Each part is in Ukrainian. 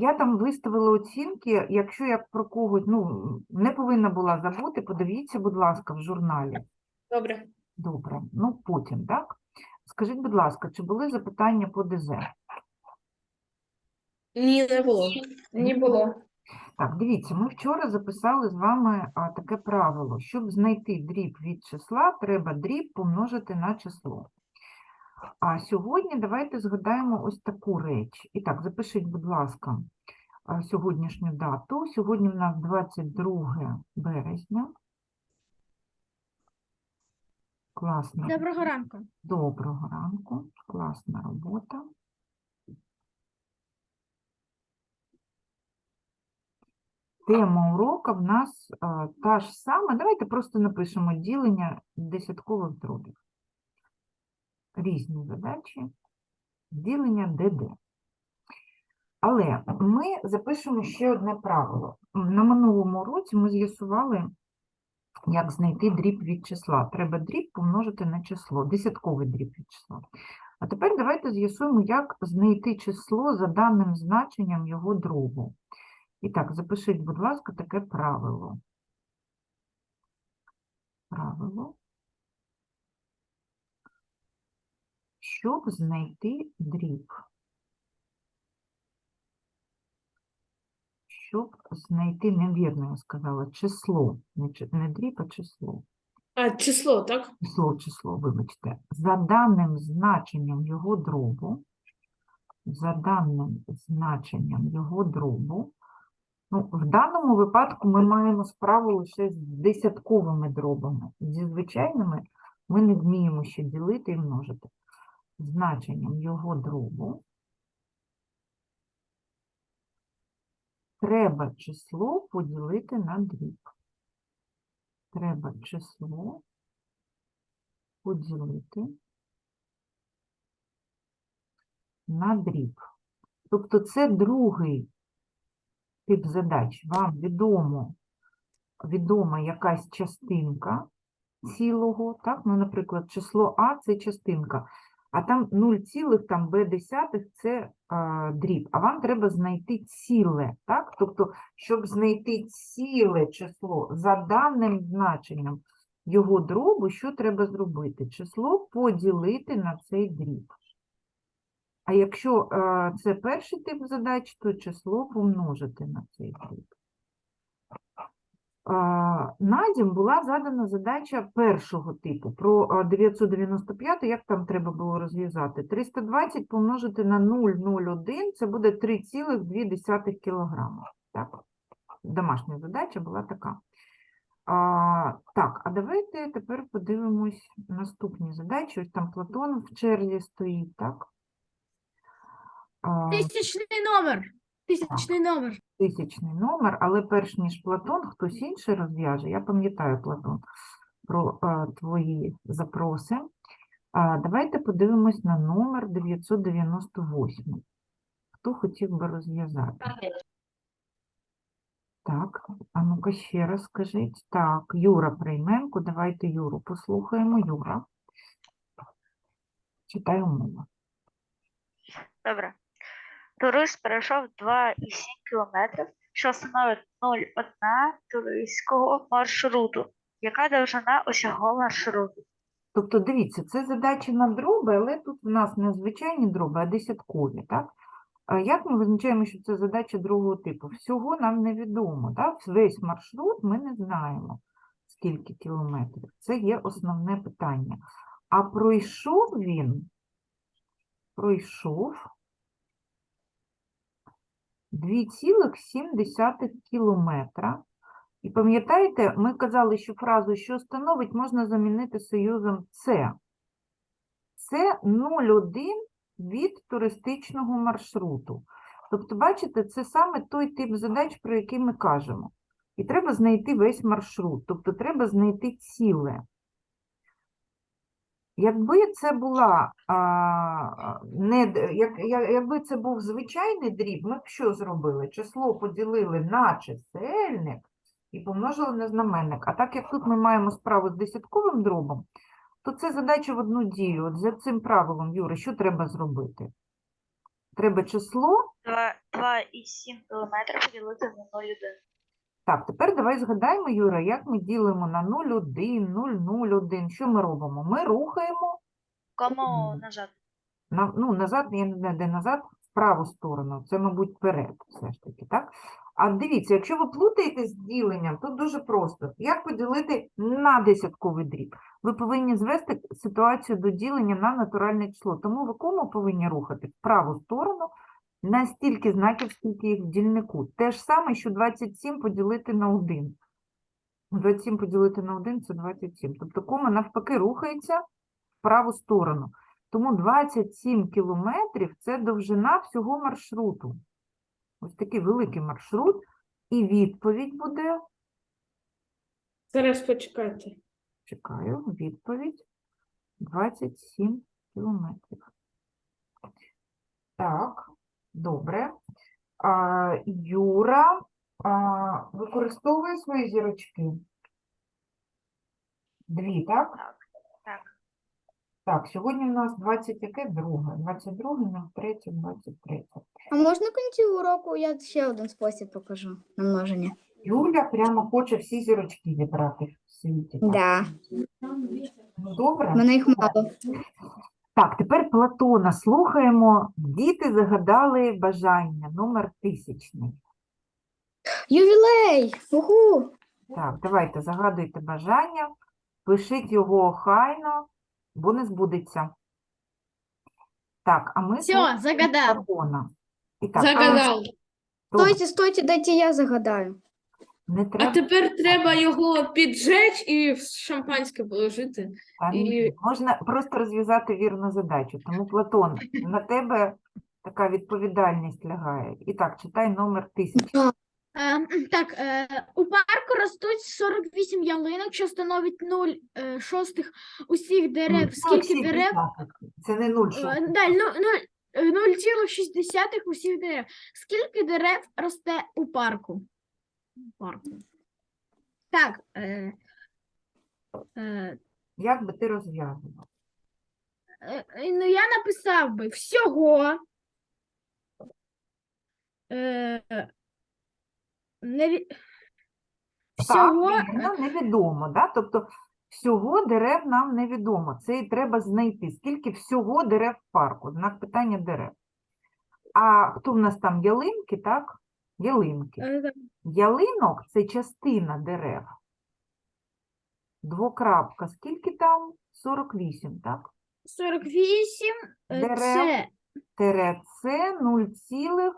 Я там виставила оцінки, якщо я про когось ну, не повинна була забути, подивіться, будь ласка, в журналі. Добре. Добре, ну потім, так? Скажіть, будь ласка, чи були запитання по ДЗ? Ні, не було. Не було. Так, дивіться, ми вчора записали з вами а, таке правило. Щоб знайти дріб від числа, треба дріб помножити на число. А сьогодні давайте згадаємо ось таку реч. І так, запишіть, будь ласка, сьогоднішню дату. Сьогодні в нас 22 березня. Класно. Доброго ранку. Доброго ранку, класна робота. Тема урока в нас а, та ж сама. Давайте просто напишемо ділення десяткових дробів. Різні задачі, ділення ДД. Але ми запишемо ще одне правило. На минулому уроці ми з'ясували, як знайти дріб від числа. Треба дріб помножити на число, десятковий дріб від числа. А тепер давайте з'ясуємо, як знайти число за даним значенням його дробу. І так, запишіть, будь ласка, таке правило. Правило. Щоб знайти дріб. Щоб знайти, невірно я сказала, число. Не, дріб, а число. А, число, так? Число, число, вибачте. За даним значенням його дробу, за даним значенням його дробу, ну, в даному випадку ми маємо справу лише з десятковими дробами. Зі звичайними ми не вміємо ще ділити і множити. Значенням його дробу треба число поділити на дріб. Треба число поділити на дріб. Тобто це другий тип задач. Вам відомо, відома якась частинка цілого, так? Ну, наприклад, число А це частинка, а там 0, там десятих це а, дріб. А вам треба знайти ціле, так? Тобто, щоб знайти ціле число за даним значенням його дробу, що треба зробити? Число поділити на цей дріб. А якщо е, це перший тип задач, то число помножити на цей дріб. Надім була задана задача першого типу про е, 995, як там треба було розв'язати. 320 помножити на 0,01, це буде 3,2 кг. Так? Домашня задача була така. А, так, а давайте тепер подивимось наступні задачі. Ось там Платон в черзі стоїть, так? А, Тисячний номер. Тисячний номер. тисячний номер, але перш ніж Платон, хтось інший розв'яже. Я пам'ятаю, Платон, про а, твої запроси. А, давайте подивимось на номер 998. Хто хотів би розв'язати? Так, а ну-ка ще раз скажіть. Так, Юра Прийменко, давайте Юру послухаємо. Юра. Читаю мову. Добре. Турист перейшов 2,7 кілометрів, що становить 0,1 туристського маршруту. Яка довжина усього маршруту? Тобто, дивіться, це задача на дроби, але тут в нас не звичайні дроби, а десяткові, так? Як ми визначаємо, що це задача другого типу? Всього нам невідомо, так? Весь маршрут ми не знаємо, скільки кілометрів. Це є основне питання. А пройшов він, пройшов 2,7 кілометра. І пам'ятаєте, ми казали, що фразу «що становить» можна замінити союзом «це». Це 0,1 від туристичного маршруту. Тобто, бачите, це саме той тип задач, про який ми кажемо. І треба знайти весь маршрут, тобто треба знайти ціле. Якби це була а, не, як, якби це був звичайний дріб, ми б що зробили? Число поділили на чисельник і помножили на знаменник. А так як тут ми маємо справу з десятковим дробом, то це задача в одну дію. От за цим правилом, Юра, що треба зробити? Треба число. 2,7 кілометрів поділити на 0,1. Так, тепер давай згадаємо, Юра, як ми ділимо на 0,1, 0,01. Що ми робимо? Ми рухаємо Кому назад? на, ну, назад, я не знаю, де назад, в праву сторону. Це, мабуть, вперед, все ж таки, так? А дивіться, якщо ви плутаєтесь з діленням, то дуже просто. Як поділити на десятковий дріб? Ви повинні звести ситуацію до ділення на натуральне число. Тому ви кому повинні рухати? В праву сторону на стільки знаків, скільки їх в дільнику. Те ж саме, що 27 поділити на 1. 27 поділити на 1 – це 27. Тобто кома навпаки рухається в праву сторону. Тому 27 кілометрів – це довжина всього маршруту. Ось такий великий маршрут. І відповідь буде, Зараз почекайте. чекаю, відповідь 27 кілометрів. Так, добре. А, Юра а, використовує свої зірочки? Дві, так? Так, так. Так, сьогодні у нас 20 яке? Друге. 22, 03, 23. А можна в кінці уроку я ще один спосіб покажу на множення? Юля прямо хоче всі зірочки зібрати в світі. так? Да. Ну, Добре. Мене їх мало. Так, тепер Платона слухаємо. Діти загадали бажання, номер тисячний. Ювілей! Уху! Так, давайте загадуйте бажання, пишіть його охайно, бо не збудеться. Так, а ми Все, слухаємо загадав. Платона. І так, Загадав. Стойте, стойте, дайте я загадаю. Не А тепер треба його піджечь і в шампанське положити. та ні, і- можна просто розв'язати вірну задачу. Тому, Платон, на тебе така відповідальність лягає. І так, читай номер тисячний. Е, так, е, у парку ростуть 48 ялинок, що становить 0 е, шостих усіх дерев. Скільки дерев? Це не нуль Е, шостих. да, ну, ну, е, 0,6 усіх дерев. Скільки дерев росте у парку? Парку. Так. Е, е, Як би ти розв'язував? е, е, ну, я написав би всього. Е, неві... Всього. Так, вірно, невідомо, да? Тобто всього дерев нам невідомо. Це і треба знайти. Скільки всього дерев в парку? Знак питання дерев. А хто в нас там ялинки, так? Ялинки. е, Ялинок це частина дерев. Двокрапка. Скільки там? 48, так? 48 е, Дерев. це Тере це 0,6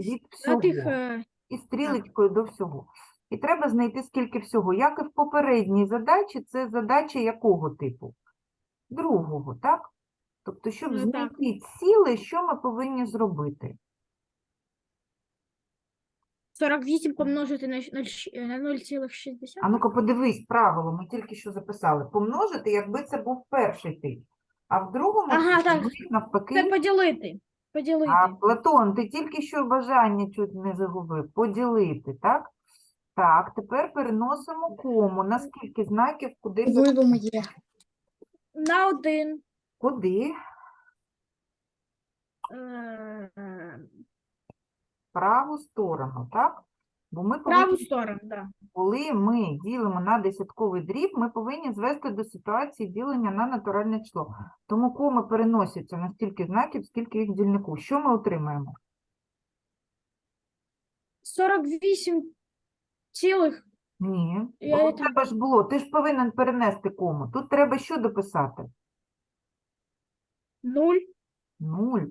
від всього. е, і стрілочкою до всього. І треба знайти, скільки всього. Як і в попередній задачі, це задача якого типу? Другого, так? Тобто, щоб Ну, знайти ціле, що ми повинні зробити? 48 помножити на щ- на щ- е, на 0,6. А ну-ка, подивись, правило, ми тільки що записали. Помножити, якби це був перший тип. А в другому Ага, так. навпаки. Це поділити. Поділити. А, Платон, ти тільки що бажання чуть не загубив. Поділити, так? Так, тепер переносимо кому. На скільки знаків, куди? Моє. На один. Куди? Праву сторону, так? Бо ми Праву повинні, сторону, да. коли ми ділимо на десятковий дріб, ми повинні звести до ситуації ділення на натуральне число. Тому коми переносяться на стільки знаків, скільки їх в дільнику. Що ми отримаємо? 48 цілих. Ні. Я Бо тебе ж було, ти ж повинен перенести кому. Тут треба що дописати? 0. Нуль.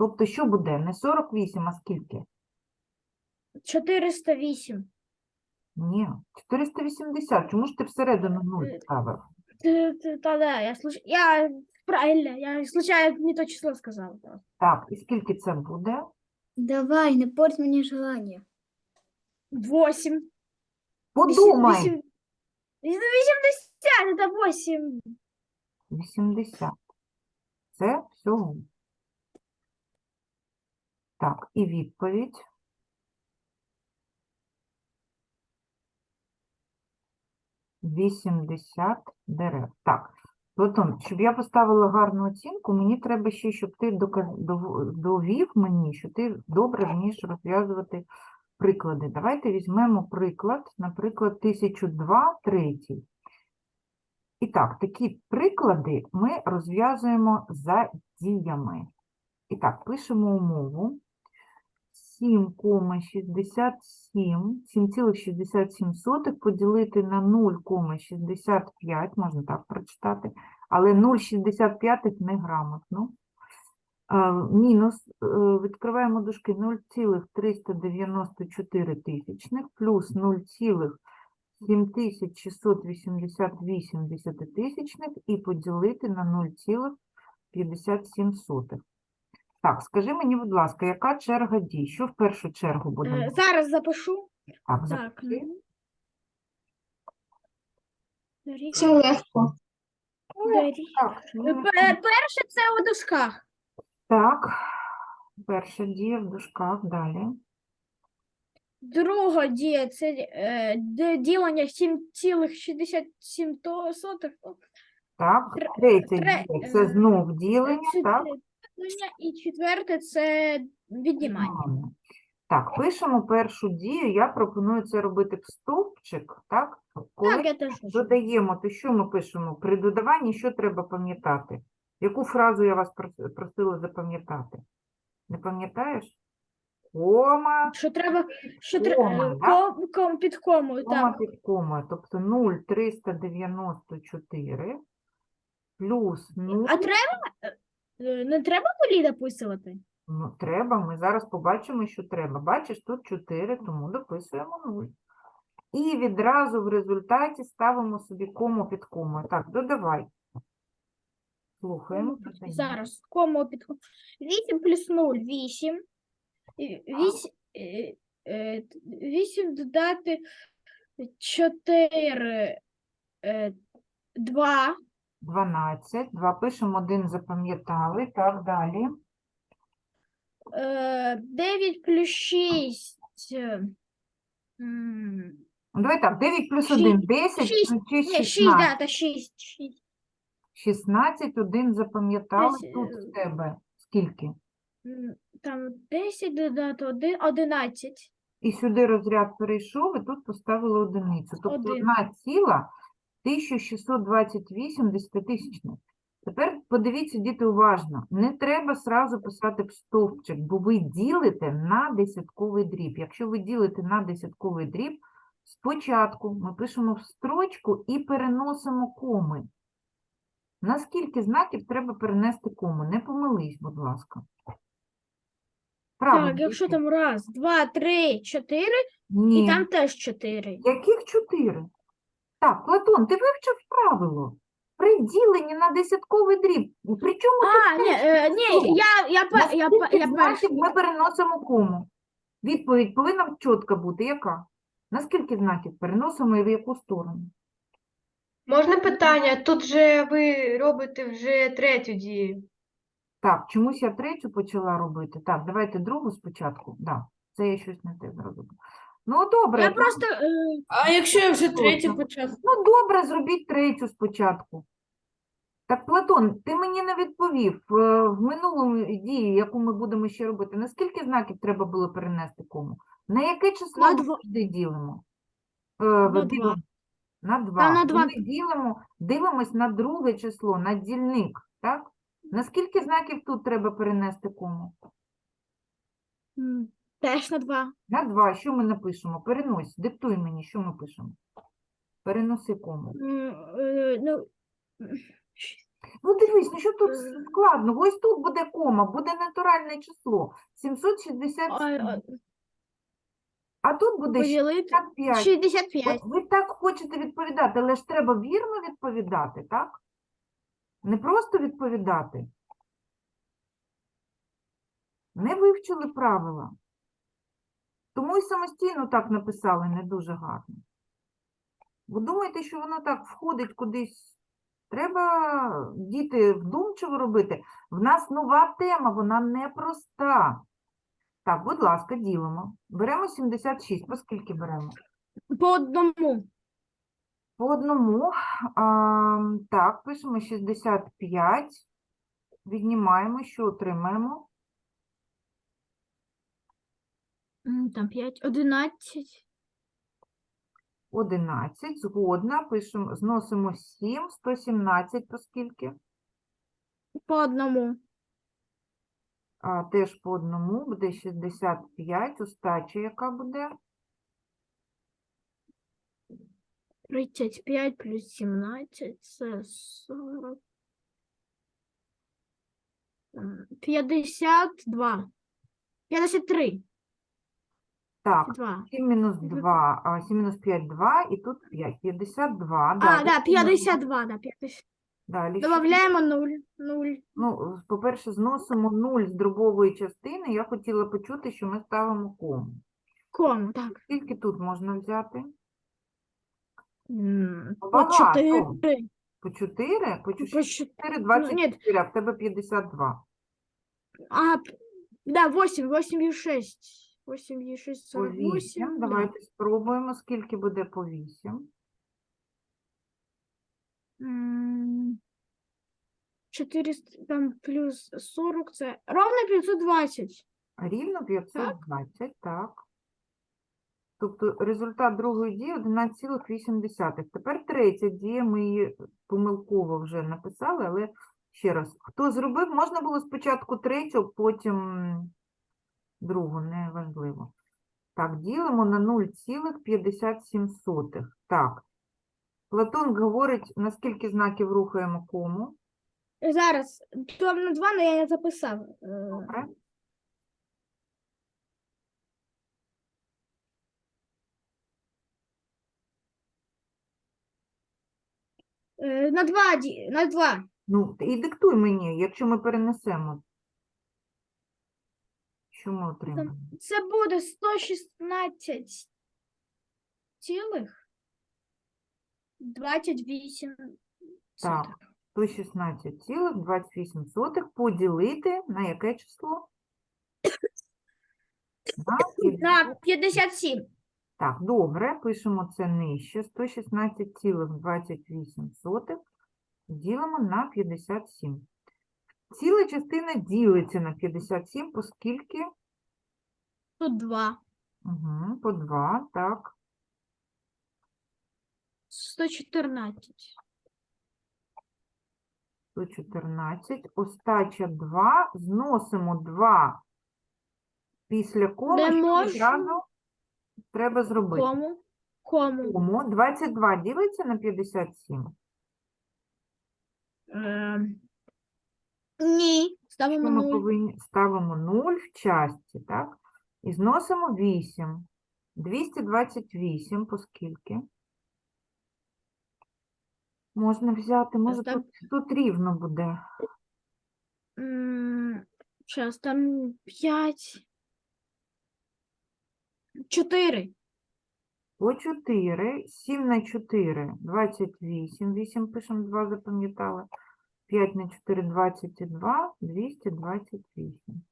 Тобто, що буде? Не 48, а скільки? 408. Ні, 480. Чому ж ти всередину нуль Е, ставив? Т- т- Та да, я слуш... Я правильно, я случайно не то число сказала. просто. Так, і скільки це буде? Давай, не порть мені желання. 8. Подумай. 80, это 8. 80. Це всього. Так, і відповідь. Вісімдесят дерев. Так, Платон, щоб я поставила гарну оцінку, мені треба ще, щоб ти довів мені, що ти добре вмієш розв'язувати приклади. Давайте візьмемо приклад, наприклад, 1002, третій. І так, такі приклади ми розв'язуємо за діями. І так, пишемо умову. 7,67, 7,67 поділити на 0,65, можна так прочитати, але 0,65 неграмотно. Е, Мінус, е, відкриваємо дужки 0,394 тисячних плюс 0,7688 десятитисячних і поділити на 0,57. Так, скажи мені, будь ласка, яка черга дій? Що в першу чергу будемо? Е, Зараз запишу. Так, Так. запиши. Дорі- Це легко. Так, Е, ну, пе- Перше це у дужках. так, перша дія в дужках, далі. Друга дія це е, д- ділення 7,67. Так, Тре- третя тре- дія це е, знов ділення, так? І четверте це віднімання. Так, пишемо першу дію. Я пропоную це робити в стовпчик, так? Коли Так, я теж додаємо, то що ми пишемо? При додаванні що треба пам'ятати? Яку фразу я вас просила запам'ятати? Не пам'ятаєш? Кома, Що треба, що Кома, треба ком, ком, під комою, кома так. під комою, тобто 0,394 плюс 0, А треба, не треба полі дописувати? ну, треба, ми зараз побачимо, що треба. Бачиш, тут 4, тому дописуємо 0. І відразу в результаті ставимо собі кому під комою. Так, додавай. Слухаємо. Зараз, кому під комою. 8 плюс 0, 8. 8, 8 додати 4, 2. 12. 2 пишемо, 1 запам'ятали. Так, далі. 9 плюс 6. Ну, Давай так, 9 плюс Шість. 1, 10, Шість. Ні, 6, 16. да, та 6. 6. 16, 1 запам'ятали. Десь, Тут е, в тебе скільки? Там 10 додати 1, 11. І сюди розряд перейшов, і тут поставили одиницю. Тобто Один. одна ціла 1628 десятитисячних. Тепер подивіться, діти, уважно. Не треба сразу писати в стовпчик, бо ви ділите на десятковий дріб. Якщо ви ділите на десятковий дріб, спочатку ми пишемо в строчку і переносимо коми. На скільки знаків треба перенести кому? Не помились, будь ласка. Правильно, Так, якщо там раз, два, три, чотири, Ні. і там теж чотири. Яких чотири? Так, Платон, ти вивчив правило. При діленні на десятковий дріб. При чому А, ні, е, ні, я, я, я, пе- я перший. знаків ми переносимо кому? Відповідь повинна чітка бути. Яка? На скільки знаків переносимо і в яку сторону? Можна питання? Тут же ви робите вже третю дію. Так, чомусь я третю почала робити. Так, давайте другу спочатку. Да, це я щось не те зробила. Ну, добре. Я просто е, А якщо я вже третю почав? Ну, добре, зробіть третю спочатку. Так, Платон, ти мені не відповів е, в минулому дії, яку ми будемо ще робити, на скільки знаків треба було перенести кому? На яке число На ми два. завжди ділимо? Е, На два. На два. на два. Ми ділимо, дивимось на друге число, на дільник, так? На скільки знаків тут треба перенести кому? м, теж на два. На два. Що ми напишемо? Перенось, диктуй мені, що ми пишемо. Переноси кому. Е, Ну, Ну дивись, ну що тут Е. складно? Ось тут буде кома, буде натуральне число. 767. а, А тут буде поділити 65. 65. От ви так хочете відповідати, але ж треба вірно відповідати, так? Не просто відповідати. Не вивчили правила. Тому і самостійно так написали не дуже гарно. Ви думаєте, що воно так входить кудись? Треба діти вдумчиво робити. В нас нова тема, вона непроста. Так, будь ласка, ділимо. Беремо 76. По скільки беремо? По одному. По одному. А, так, пишемо 65. Віднімаємо, що отримаємо? М, Там 5, 11. 11. Згодна. Пишемо, зносимо 7, 117, по скільки? По одному. А, теж по одному, буде 65. Остача яка буде? 35 плюс 17 це 40. М, 52. 53. Так, 2. 7 мінус Мгм. 2, а 7 мінус 5 – 2, і тут 5, 52. А, да, 52, да, 50. Далі. Добавляємо 0. 0. Ну, по-перше, зносимо 0 з дробової частини. Я хотіла почути, що ми ставимо кому. Кому, так. Скільки тут можна взяти? М, По Багато. 4. По 4? По По 4, 4. 24, а в тебе 52. А, п- да, 8, 8 и 6. 8 и 6, По 48. 8. да. Давайте спробуємо, скільки буде по 8. М, 400, там плюс 40, це ровно 520. Рівно 520, так. Тобто результат другої дії 11,8. Тепер третя дія, ми її помилково вже написали, але ще раз. Хто зробив, можна було спочатку третю, потім другу, не важливо. Так, ділимо на 0,57. Так. Платон говорить, на скільки знаків рухаємо кому. Зараз, там на 2, але я не записав. Е, Добре. е, На 2, на 2. Ну, і диктуй мені, якщо ми перенесемо. Що ми отримаємо? Це буде 116 цілих 28 Так. сотих. 116,28 поділити на яке число? На 50. На 57. Так, добре, пишемо це нижче. 116,28 ділимо на 57. Ціла частина ділиться на 57, оскільки Тут 2. угу, по 2, так. 114. 114. Остача 2. Зносимо 2 після коми. Не що можу. треба зробити? Кому? Кому? Кому? 22 ділиться на 57. Ем, Ні. Ставимо ми 0. повинні ставимо 0 в часті, так? І зносимо 8. 228 по скільки? Можна взяти, може так. тут, тут рівно буде. Зараз там 5. 4. По 4, 7 на 4, 28, 8 пишемо, 2 запам'ятали. 5 на 4, 22, 228.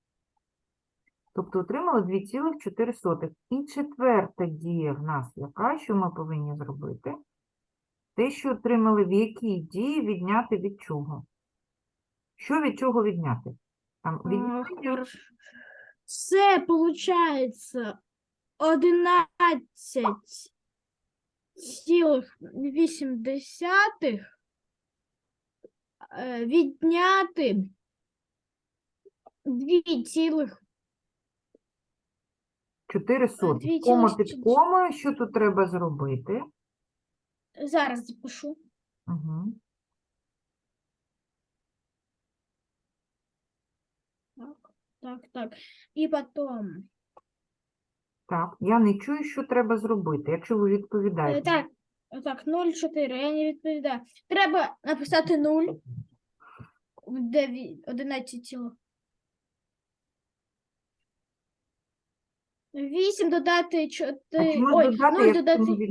Тобто отримали 2,4. І четверта дія в нас яка, що ми повинні зробити? Те, що отримали в якій дії відняти від чого? Що від чого відняти? Там А, віднімання. Це получається 11 цілих 8 десятих е, відняти 2 цілих 4 сотих. дві Кома під чотири- комою, що тут треба зробити? зараз запишу. Угу. Так, так, так. І потім. Так, я не чую, що треба зробити, якщо ви Е, відповідаєте. Так, так, 0,4, я не відповідаю. Треба написати 0 в 11 цілих. 8 додати А 4. чому Ой, додати, 0 додати. ми, від...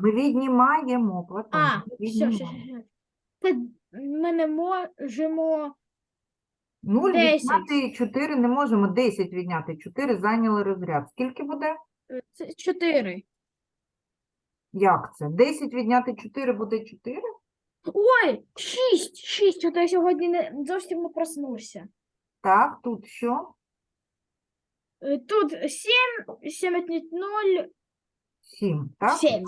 ми віднімаємо, Платон, А, ми все, все, все. Це ми не можемо. 0 10. відняти 4 не можемо, 10 відняти 4 зайняли розряд. Скільки буде? е, Це 4. Як це? 10 відняти 4 буде 4? Ой, 6, 6, от я сьогодні не, зовсім не проснувся. Так, тут що? Е, Тут 7, 7 відняти 0, 7, так? 7,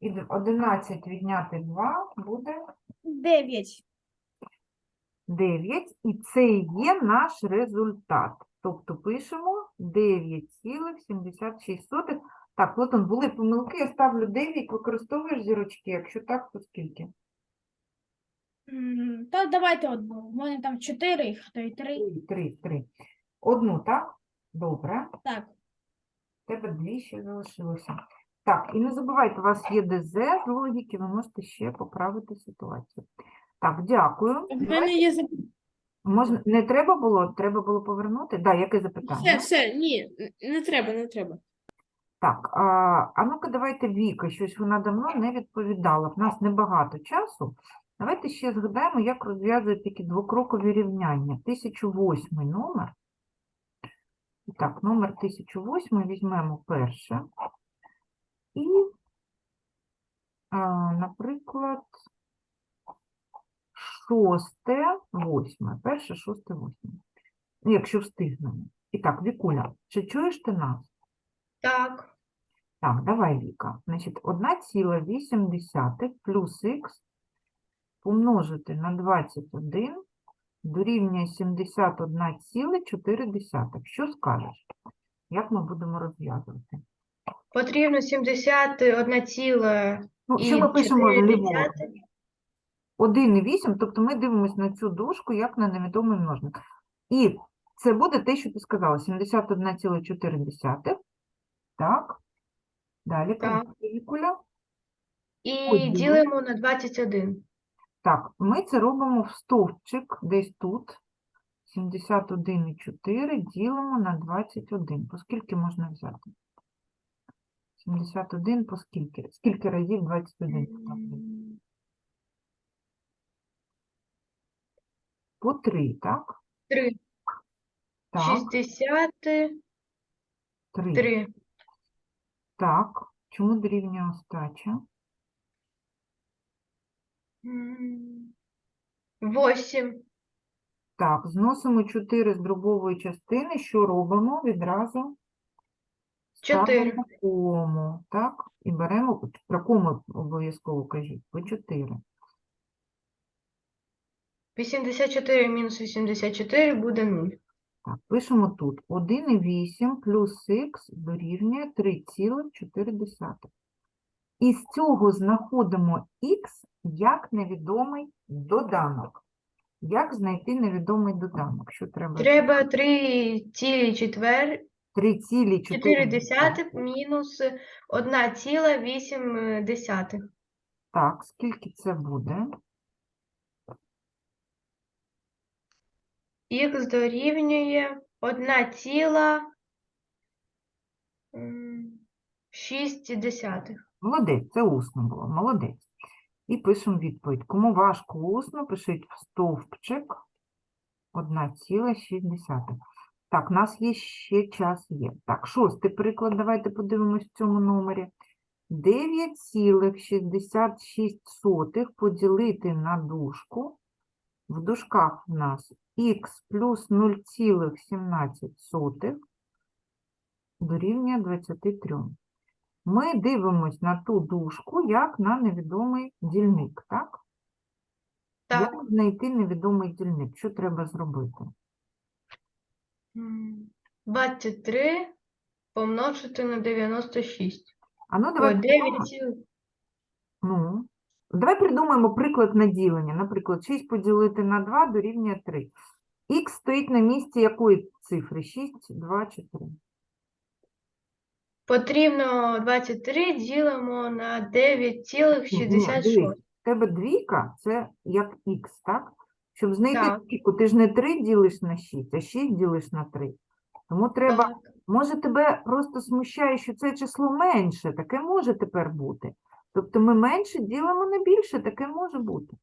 І 11 відняти 2 буде 9. 9. І це і є наш результат. Тобто пишемо 9,76. Так, Платон, були помилки, я ставлю 9, використовуєш зірочки, якщо так, то скільки? М, Та давайте одну. У мене там 4, їх, то й 3. 3, 3. Одну, так? Добре. Так. Тебе дві ще залишилося. Так, і не забувайте, у вас є ДЗ з логіки, ви можете ще поправити ситуацію. Так, дякую. В мене є запитання. Можна... Не треба було? Треба було повернути? Так, да, яке Все, запитання? все, ні, не треба, не треба. Так, а, а ну-ка давайте Віка, щось вона давно не відповідала. В нас небагато часу. Давайте ще згадаємо, як розв'язують такі двокрокові рівняння. 1008 номер. Так, номер 1008 візьмемо перше. І, наприклад, шосте, восьме. Перше, шосте, восьме. Ну, якщо встигнемо. І так, Вікуля, чи чуєш ти нас? Так. Так, давай, Віка. Значить, 1,8 плюс х помножити на 21 дорівнює 71,4. Що скажеш? Як ми будемо розв'язувати? Потрібно 71 ціла Ну, що ми пишемо 4 ліворуч? 1,8, тобто ми дивимося на цю дужку як на невідомий множник. І це буде те, що ти сказала, 71,4. Так. Далі, Так. продовжуй, І Поділимо. ділимо на 21. Так, ми це робимо в стовпчик десь тут. 71,4 ділимо на 21. По скільки можна взяти? 71 по скільки? Скільки разів 21? ставити? По 3, так? 3. Так, 63. 3. Так. Чому дорівнює остача? 8. Так, зносимо 4 з дробової частини. Що робимо? Відразу Чотири. ставимо кому, так? І беремо, про кому обов'язково кажіть, по 4. 84 мінус 84 буде 0. Так, пишемо тут 1,8 плюс х дорівнює 3,4. І з цього знаходимо х як невідомий доданок. Як знайти невідомий доданок? Що треба? Треба 3 цілі четвер 3,4 4 десятих мінус 1 ціла 8 десятих. Так, скільки це буде? Х дорівнює 1 ціла 6 десятих. Молодець, це усно було, молодець. І пишемо відповідь. Кому важко усно, пишіть в стовпчик 1,6. Так, у нас є ще час є. Так, шостий приклад, давайте подивимось в цьому номері. 9,66 поділити на дужку. В дужках у нас х плюс 0,17 дорівнює 23. Ми дивимось на ту дужку, як на невідомий дільник, так? Так. Як знайти невідомий дільник? Що треба зробити? М, 23 помножити на 96. А ну, Ой, давай, 9 цілих. ну, давай придумаємо приклад на ділення. Наприклад, 6 поділити на 2 дорівнює 3. Х стоїть на місці якої цифри? 6, 2 чи 3? Потрібно 23 ділимо на 9,66. дивись. В тебе двійка – це як х, так? Щоб знайти Так. двійку, ти ж не 3 ділиш на 6, а 6 ділиш на 3. Тому треба Так. Може, тебе просто смущає, що це число менше, таке може тепер бути. Тобто ми менше ділимо на більше, таке може бути.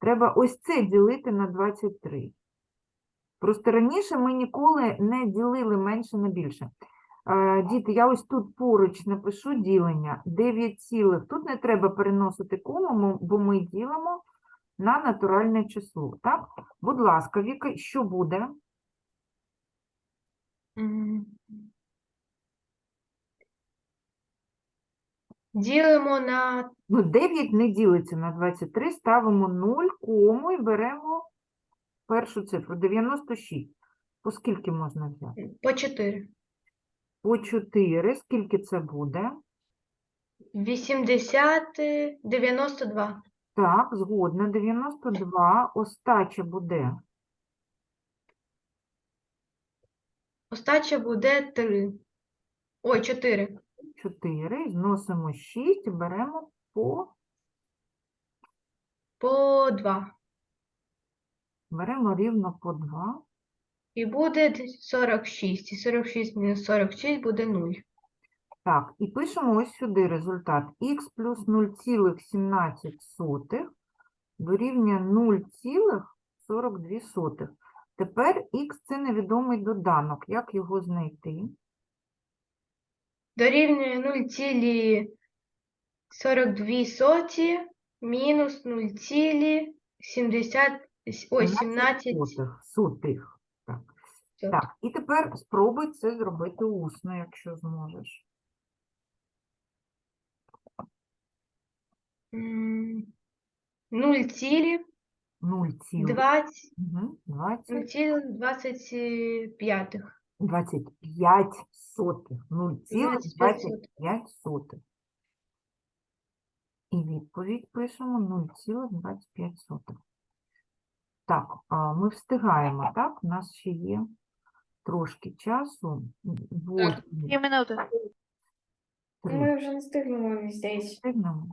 Треба ось це ділити на 23. Просто раніше ми ніколи не ділили менше на більше. Е, Діти, я ось тут поруч напишу ділення 9 цілих. Тут не треба переносити кому, бо ми ділимо на натуральне число. Так? Будь ласка, Віка, що буде? Ділимо на Ну, 9 не ділиться на 23, ставимо 0, кому і беремо першу цифру 96. По скільки можна взяти? по 4. По 4. Скільки це буде? 80, е, 92. Так, згодна. 92. Остача буде Остача буде 3. Ой, 4. 4. Зносимо 6 беремо по, По 2. беремо рівно по 2. І буде 46. І 46 мінус 46 буде 0. Так, і пишемо ось сюди результат. х плюс 0,17 дорівнює 0,42. Тепер х – це невідомий доданок. Як його знайти? Дорівнює 0,42 соті мінус 0,70, ой, 17 сотих. Так. і тепер спробуй це зробити усно, якщо зможеш. М, 0,20, 0,20, Мгм, 20, 0,25. 25 сотих. 0,25 сотих. І відповідь пишемо 0,25 сотих. Так, ми встигаємо, так? У нас ще є трошки часу. Восьмі, Дві минути. Ми вже не встигнемо, мені здається. Встигнемо?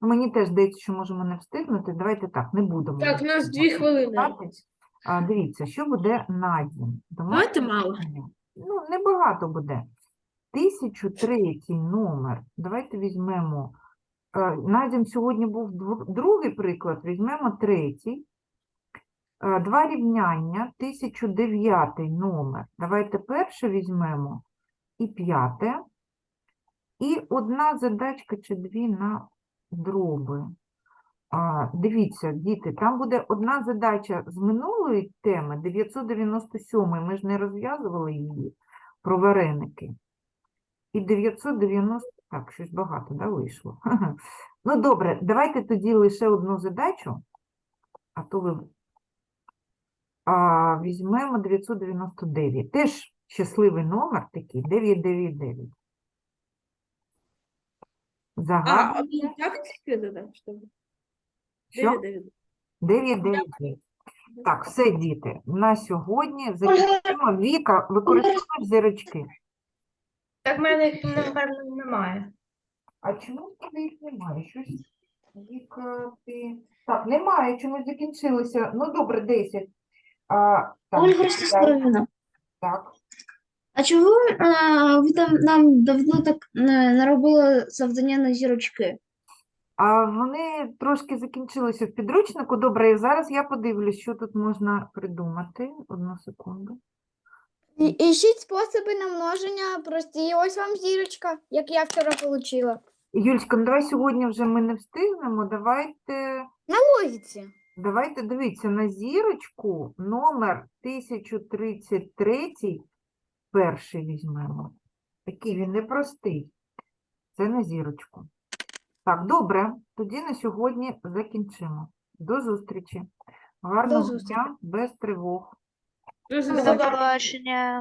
Ну, мені теж здається, що можемо не встигнути. Давайте так, не будемо. Так, у нас дві хвилини. А, дивіться, що буде на дім. Давайте мало. Ну, небагато буде. 1003 номер. Давайте візьмемо. е, На дім сьогодні був другий приклад, візьмемо третій. Два рівняння, 1009 номер. Давайте перше візьмемо і п'яте. І одна задачка чи дві на дроби. Дивіться, діти, там буде одна задача з минулої теми, 997, ми ж не розв'язували її, про вареники. І 990, так, щось багато, да, вийшло. Ну, добре, давайте тоді лише одну задачу, а то ви а, візьмемо 999. Теж щасливий номер такий, 999. А, Загадуйте, а як тільки додав? Що? що? Дев'ять, дев'ять. 999. Так, все, діти. На сьогодні закінчимо. Віка, використовуєш зірочки. Так в мене їх, напевно, немає. А чому в тебе їх немає? Щось Віка, ти... Так, немає, чомусь закінчилося. Ну, добре, 10. А, так, Ольга Ростиславівна, Так. а чого а, ви там нам давно так е, наробили завдання на зірочки? А вони трошки закінчилися в підручнику. Добре, і зараз я подивлюсь, що тут можна придумати. Одну секунду. І- способи на множення прості. Ось вам зірочка, як я вчора отримала. Юльська, ну давай сьогодні вже ми не встигнемо. Давайте. Логіці. Давайте дивіться на зірочку номер 1033, перший візьмемо. Такий він непростий. Це на зірочку. Так, добре, тоді на сьогодні закінчимо. До зустрічі. Гарного зустрічі. дня, без тривог. До побачення.